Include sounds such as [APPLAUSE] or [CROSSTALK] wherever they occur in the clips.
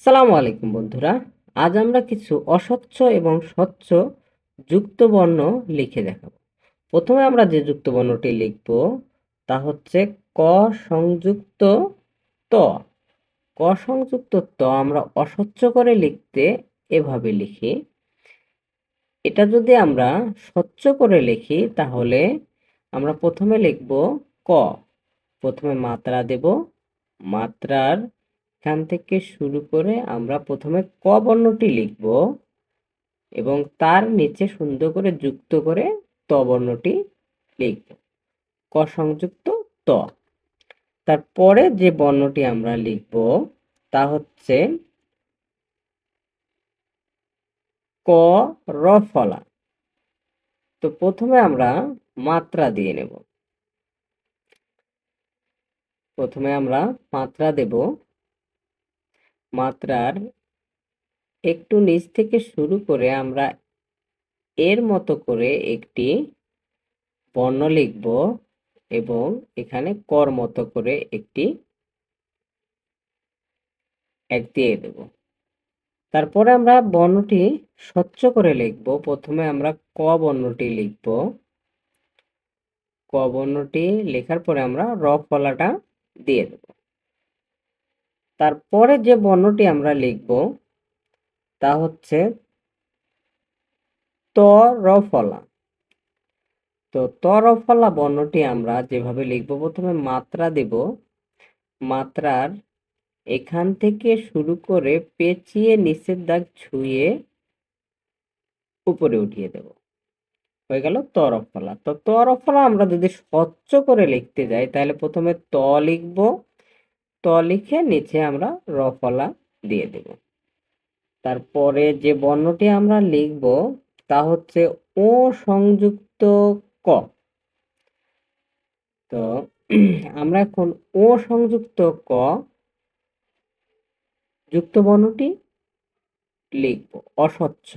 সালামু আলাইকুম বন্ধুরা। আজ আমরা কিছু অস্বচ্ছ এবং স্বচ্ছ যুক্ত বর্ণ লিখে দেখাবো। প্রথমে আমরা যে যুক্ত বর্ণটি লিখব, তা হচ্ছে ক সংযুক্ত ত। ক সংযুক্ত ত আমরা অস্বচ্ছ করে লিখতে এভাবে লিখি। এটা যদি আমরা স্বচ্ছ করে লিখি, তাহলে আমরা প্রথমে লিখব ক। প্রথমে মাত্রা দেব, মাত্রার এখান থেকে শুরু করে আমরা প্রথমে ক বর্ণটি লিখব এবং তার নিচে সুন্দর করে যুক্ত করে ত বর্ণটি লিখব। ক সংযুক্ত ত। তারপরে যে বর্ণটি আমরা লিখব তা হচ্ছে ক র ফলা। তো প্রথমে আমরা মাত্রা দিয়ে নেব। প্রথমে আমরা মাত্রা দেব। মাত্রার একটু নিচ থেকে শুরু করে আমরা এর মতো করে একটি বর্ণ লিখব এবং এখানে কর মতো করে একটি এক দিয়ে দেব। তারপরে আমরা বর্ণটি স্বচ্ছ করে লিখব। প্রথমে আমরা ক বর্ণটি লিখব। ক বর্ণটি লেখার পরে আমরা র ফলাটা দিয়ে দেব। তারপরে যে বর্ণটি আমরা লিখব, তা হচ্ছে তরফলা। তো তরফলা বর্ণটি আমরা যেভাবে লিখব, প্রথমে মাত্রা দেব। মাত্রার এখান থেকে শুরু করে পেঁচিয়ে নিচের দাগ ছুঁয়ে উপরে উঠিয়ে দেব। হয়ে গেল তরফলা। তো তরফলা আমরা যদি স্বচ্ছ করে লিখতে যাই, তাহলে প্রথমে ত লিখব ত লিখে নিচে আমরা রফলা দিয়ে দেব। তারপরে যে বর্ণটি আমরা লিখব তা হচ্ছে ও সংযুক্ত ক। তো [CLEARS THROAT] আমরা এখন ও সংযুক্ত ক যুক্ত বর্ণটি লিখব, অস্বচ্ছ।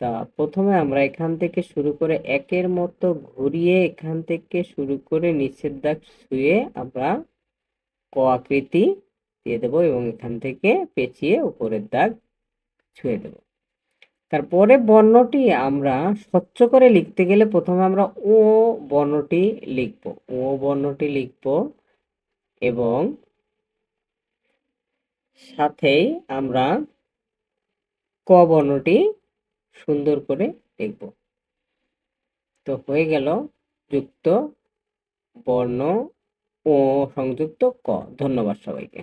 তা প্রথমে আমরা এখান থেকে শুরু করে একের মতো ঘুরিয়ে এখান থেকে শুরু করে নিচের দাগ শুয়ে আমরা ক আকৃতি দিয়ে দেবো এবং এখান থেকে পেঁচিয়ে উপরের দাগ ছুঁয়ে দেব। তারপরে বর্ণটি আমরা স্বচ্ছ করে লিখতে গেলে প্রথমে আমরা ও বর্ণটি লিখব। ও বর্ণটি লিখব এবং সাথেই আমরা ক বর্ণটি সুন্দর করে লিখব। তো হয়ে গেল যুক্ত বর্ণ ও সংযুক্ত ক। ধন্যবাদ সবাইকে।